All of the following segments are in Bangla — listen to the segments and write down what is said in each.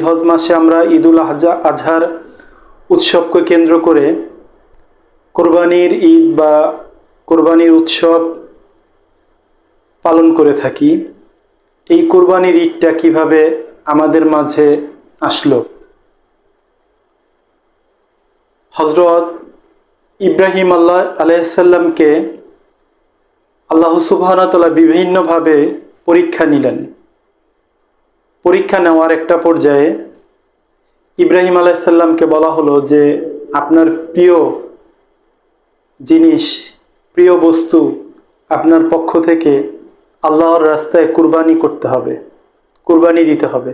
জিলহজ মাসে আমরা ঈদুল আজহা, আজহার উৎসবকে কেন্দ্র করে কোরবানির ঈদ বা কোরবানির উৎসব পালন করে থাকি। এই কোরবানির ঈদটা কীভাবে আমাদের মাঝে আসলো? হজরত ইব্রাহিম আল্লাহ আলাইসাল্লামকে আল্লাহ সুবাহতাল্লাহ বিভিন্নভাবে পরীক্ষা নিলেন। পরীক্ষা নেওয়ার একটা পর্যায়ে ইব্রাহিম আলাইসাল্লামকে বলা হলো যে, আপনার প্রিয় জিনিস, প্রিয় বস্তু আপনার পক্ষ থেকে আল্লাহর রাস্তায় কুরবানি করতে হবে, কুরবানি দিতে হবে।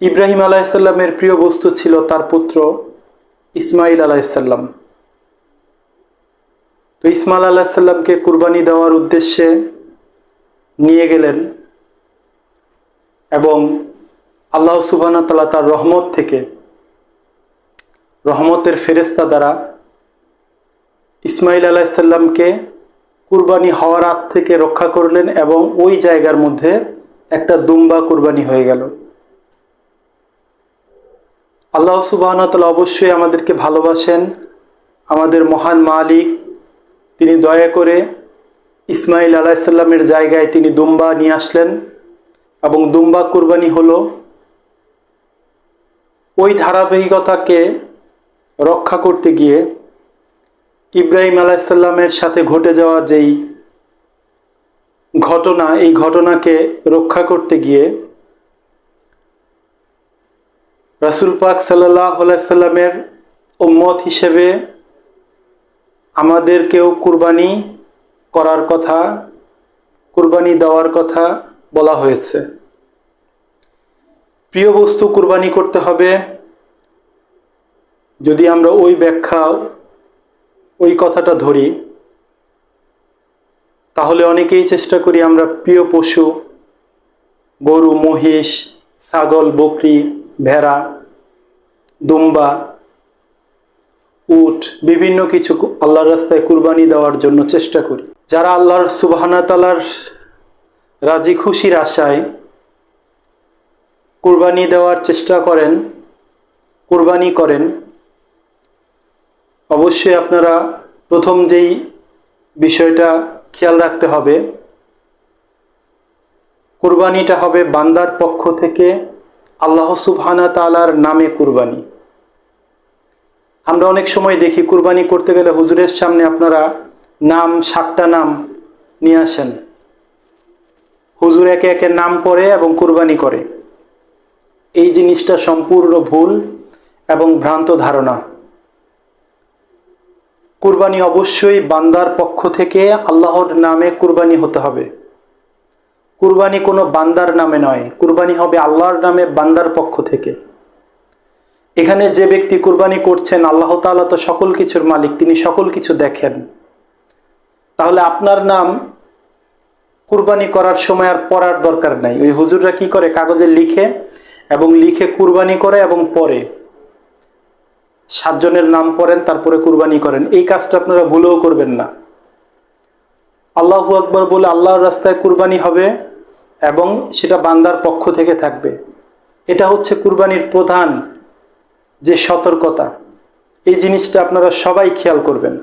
ইব্রাহিম আলাইসাল্লামের প্রিয় বস্তু ছিল তার পুত্র ইসমাইল আলাইসাল্লাম তো ইসমাইল আলাইসাল্লামকে কুরবানি দেওয়ার উদ্দেশ্যে নিয়ে গেলেন। এবং আল্লাহ সুবাহ তালা তার রহমত থেকে রহমতের ফেরেস্তা দ্বারা ইসমাইল আলাইসাল্লামকে কুরবানি হওয়ার হাত থেকে রক্ষা করলেন এবং ওই জায়গার মধ্যে একটা দুম্বা কুরবানি হয়ে গেল। আল্লাহ সুবাহতাল অবশ্যই আমাদেরকে ভালোবাসেন। আমাদের মহান মালিক, তিনি দয়া করে ইসমাইল আলাইসাল্লামের জায়গায় তিনি দুম্বা নিয়ে আসলেন। এবং দুম্বা কুরবানি হলো ওই ধারাবাহিকতাকে রক্ষা করতে গিয়ে ইব্রাহিম আলাইসাল্লামের সাথে ঘটে যাওয়া যেই ঘটনা, এই ঘটনাকে রক্ষা করতে গিয়ে রাসুল পাক সাল্লাহ সাল্লামের উম্মত হিসেবে আমাদেরকেও কুরবানি করার কথা, কুরবানি দেওয়ার কথা বলা হয়েছে। প্রিয় বস্তু কুরবানি করতে হবে। যদি আমরা ওই ব্যাখ্যা, ওই কথাটা ধরি, তাহলে অনেকেই চেষ্টা করি আমরা প্রিয় পশু, গরু, মহিষ, ছাগল, বকরি, ভেড়া, দুম্বা, উট, বিভিন্ন কিছু আল্লাহর রাস্তায় কুরবানি দেওয়ার জন্য চেষ্টা করি। যারা আল্লাহর সুবাহানা তালার রাজি খুশির আশায় কুরবানি দেওয়ার চেষ্টা করেন, কুরবানি করেন। অবশ্যই আপনারা প্রথম যেই বিষয়টা খেয়াল রাখতে হবে, কুরবানিটা হবে বান্দার পক্ষ থেকে আল্লাহ সুবহানা তালার নামে কুরবানি। আমরা অনেক সময় দেখি কুরবানি করতে গেলে হুজুরের সামনে আপনারা নাম, সাতটা নাম নিয়ে আসেন। হুজুর একে একে নাম পড়ে এবং কুরবানি করে। এই জিনিসটা সম্পূর্ণ ভুল এবং ভ্রান্ত ধারণা। কুরবানি অবশ্যই বান্দার পক্ষ থেকে আল্লাহর নামে কুরবানি হতে হবে। কুরবানি কোনো বান্দার নামে নয়, কুরবানি হবে আল্লাহর নামে বান্দার পক্ষ থেকে। এখানে যে ব্যক্তি কুরবানি করছেন, আল্লাহ তালা তো সকল কিছুর মালিক, তিনি সকল কিছু দেখেন। তাহলে আপনার নাম কুরবানি করার সময় আর পড়ার দরকার নাই। ওই হুজুররা কি করে? কাগজে লিখে এবং লিখে কুরবানি করে এবং পরে সাতজনের নাম পড়েন, তারপরে কুরবানি করেন। এই কাজটা আপনারা ভুলেও করবেন না। আল্লাহু আকবর বলে আল্লাহর রাস্তায় কুরবানি হবে এবং সেটা বান্দার পক্ষ থেকে থাকবে। এটা হচ্ছে কুরবানির প্রধান যে সতর্কতা। এই জিনিসটা আপনারা সবাই খেয়াল করবেন।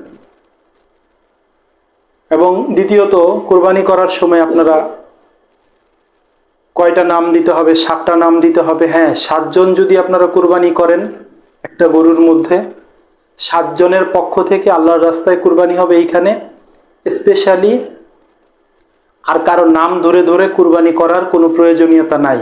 এবং দ্বিতীয়ত, কোরবানি করার সময় আপনারা কয়টা নাম দিতে হবে, সাতটা নাম দিতে হবে? হ্যাঁ সাতজন যদি আপনারা কুরবানি করেন একটা গরুর মধ্যে, সাতজনের পক্ষ থেকে আল্লাহর রাস্তায় কুরবানি হবে এইখানে। স্পেশালি আর কারও নাম ধরে ধরে কুরবানি করার কোনো প্রয়োজনীয়তা নাই।